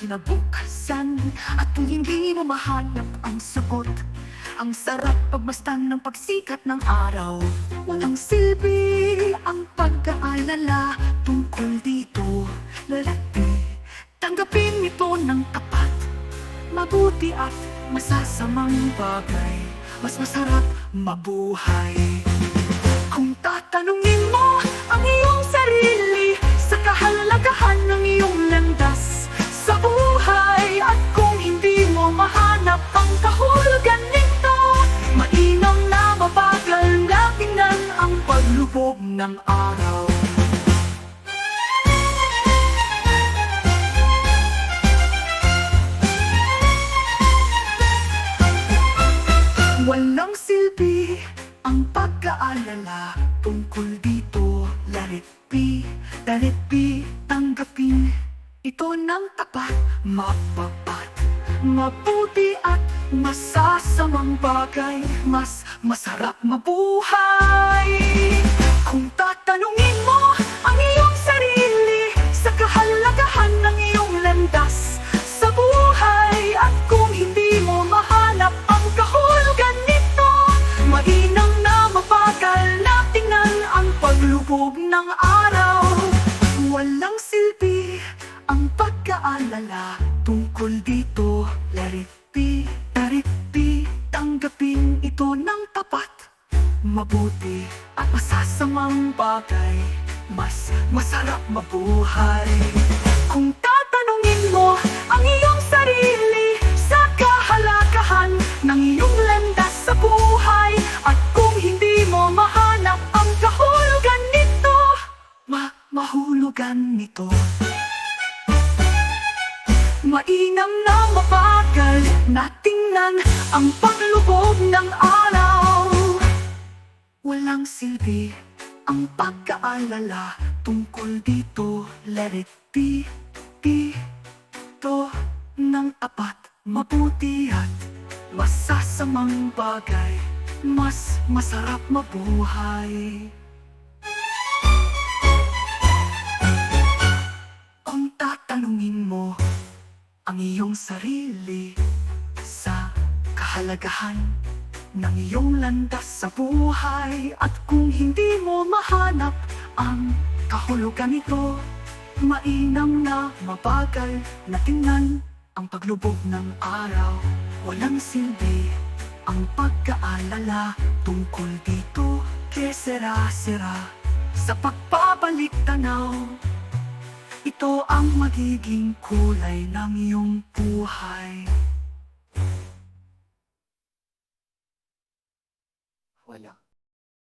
kinabukasan At kung hindi mo mahanap ang sagot Ang sarap pagmastan ng pagsikat ng araw. Walang silbi ang pagkaalala Tungkol dito, lalaki Tanggapin ito ng tapat. Mabuti at masasamang bagay Mas masarap mabuhay. Kung tatanungin ng araw. Walang silbi ang pagkaalala tungkol dito. Let it be, let it be, tanggapin. Ito ng tapat, mapapat Mabuti at masasamang bagay. Mas masarap mabuhay Kung tatanungin mo ang iyong sarili Sa kahalagahan ng iyong landas Sa buhay At hindi mo mahanap ang kahulugan nito Mainam na mabagal ang paglubog ng araw. Walang silbi ang pagkaalala tungkol dito. It be, tanggapin ito ng Mabuti at masasamang bagay. Mas masarap mabuhay. Kung tatanungin mo ang iyong sarili Sa kahalagahan ng iyong landas sa buhay At kung hindi mo mahanap ang kahulugan nito Ma mahulugan nito. Mainam na mabagal na tingnan ang paglubog ng araw Walang silbi ang pagkaalala tungkol dito Let it be, be, to ng tapat Mabuti at masasamang bagay Mas masarap mabuhay. Kung tatanungin mo ang iyong sarili sa kahalagahan ng iyong landas sa buhay. At kung hindi mo mahanap ang kahulugan nito mainam na mabagal na tingnan ang paglubog ng araw. Walang silbi ang pagkaalala tungkol dito que sera-sera sa pagpapalik tanaw ito ang magiging kulay ng iyong buhay. olha,